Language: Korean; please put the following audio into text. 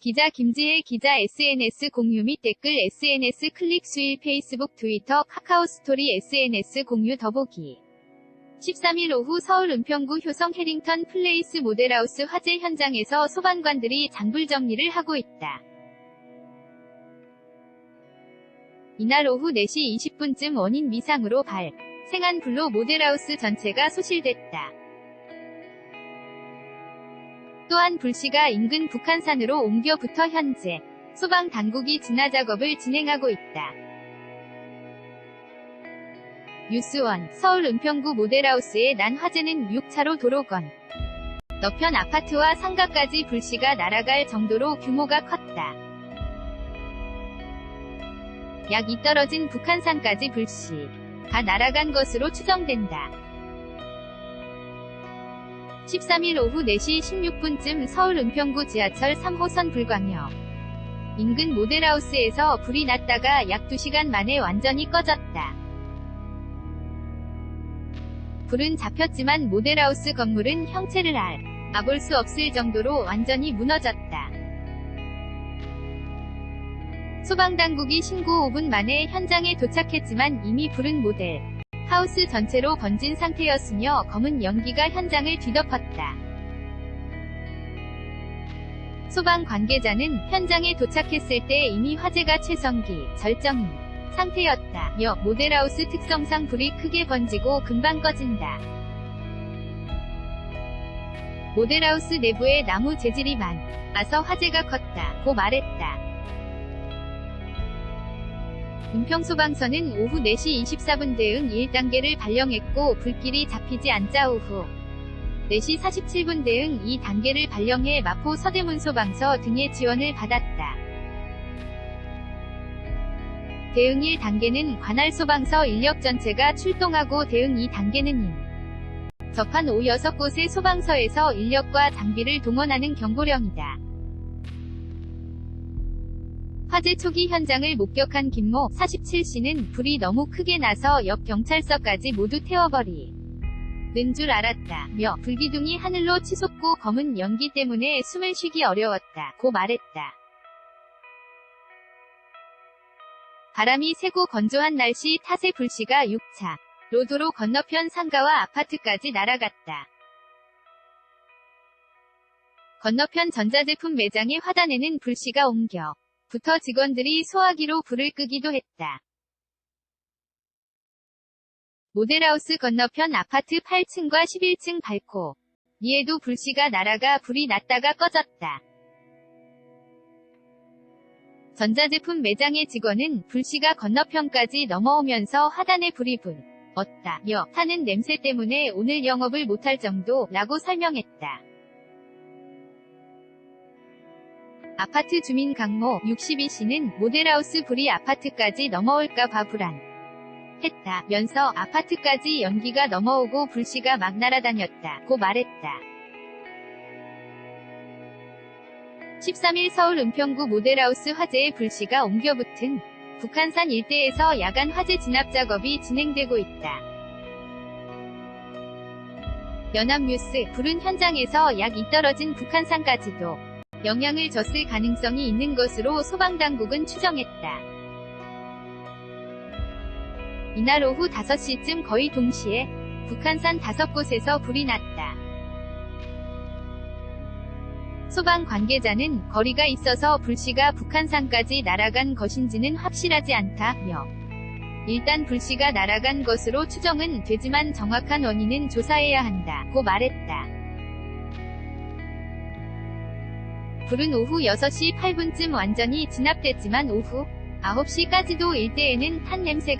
기자 김지혜 기자 SNS 공유 및 댓글 SNS 클릭 수일 페이스북 트위터 카카오 스토리 SNS 공유 더보기 13일 오후 서울 은평구 효성 해링턴 플레이스 모델하우스 화재 현장에서 소방관들이 장불 정리를 하고 있다. 이날 오후 4시 20분쯤 원인 미상으로 발, 생한 불로 모델하우스 전체가 소실됐다. 또한 불씨가 인근 북한산으로 옮겨 붙어 현재 소방 당국이 진화 작업을 진행하고 있다. 뉴스원 서울 은평구 모델하우스에 난 화재는 6차로 도로건 너편 아파트와 상가까지 불씨가 날아갈 정도로 규모가 컸다. 약 이 떨어진 북한산까지 불씨가 날아간 것으로 추정된다. 13일 오후 4시 16분쯤 서울 은평구 지하철 3호선 불광역 인근 모델하우스에서 불이 났다가 약 2시간 만에 완전히 꺼졌다. 불은 잡혔지만 모델하우스 건물은 형체를 알, 아볼 수 없을 정도로 완전히 무너졌다. 소방당국이 신고 5분 만에 현장에 도착했지만 이미 불은 모델, 하우스 전체로 번진 상태였으며 검은 연기가 현장을 뒤덮었다. 소방 관계자는 현장에 도착했을 때 이미 화재가 최성기, 절정인 상태였다. 며 모델하우스 특성상 불이 크게 번지고 금방 꺼진다. 모델하우스 내부에 나무 재질이 많아서 화재가 컸다. 고 말했다. 은평소방서는 오후 4시 24분 대응 1단계를 발령했고 불길이 잡히지 않자 오후 4시 47분 대응 2단계를 발령해 마포 서대문소방서 등의 지원을 받았다. 대응 1단계는 관할 소방서 인력 전체가 출동하고 대응 2단계는 인 접한 5 6곳의 소방서에서 인력과 장비를 동원하는 경보령이다. 화재 초기 현장을 목격한 김모 47씨는 불이 너무 크게 나서 옆 경찰서까지 모두 태워버리 는줄 알았다. 며 불기둥이 하늘로 치솟고 검은 연기 때문에 숨을 쉬기 어려웠다. 고 말했다. 바람이 세고 건조한 날씨 탓에 불씨가 6차 로도로 건너편 상가와 아파트까지 날아갔다. 건너편 전자제품 매장의 화단에는 불씨가 옮겨 부터 직원들이 소화기로 불을 끄기도 했다. 모델하우스 건너편 아파트 8층과 11층 발코 위에도 불씨가 날아가 불이 났다가 꺼졌다. 전자제품 매장의 직원은 불씨가 건너편까지 넘어오면서 하단에 불이 분 얻다 며 타는 냄새 때문에 오늘 영업을 못할 정도 라고 설명했다. 아파트 주민 강모 62씨는 모델하우스 불이 아파트까지 넘어올까봐 불안. 했다. 면서 아파트까지 연기가 넘어오고 불씨가 막 날아다녔다. 고 말했다. 13일 서울 은평구 모델하우스 화재의 불씨가 옮겨붙은 북한산 일대에서 야간 화재 진압 작업이 진행되고 있다. 연합뉴스 불은 현장에서 약 이 떨어진 북한산까지도 영향을 줬을 가능성이 있는 것으로 소방당국은 추정했다. 이날 오후 5시쯤 거의 동시에 북한산 5곳에서 불이 났다. 소방 관계자는 거리가 있어서 불씨가 북한산까지 날아간 것인지는 확실하지 않다며 일단 불씨가 날아간 것으로 추정은 되지만 정확한 원인은 조사해야 한다고 말했다. 불은 오후 6시 8분쯤 완전히 진압됐지만 오후 9시까지도 일대에는 탄 냄새가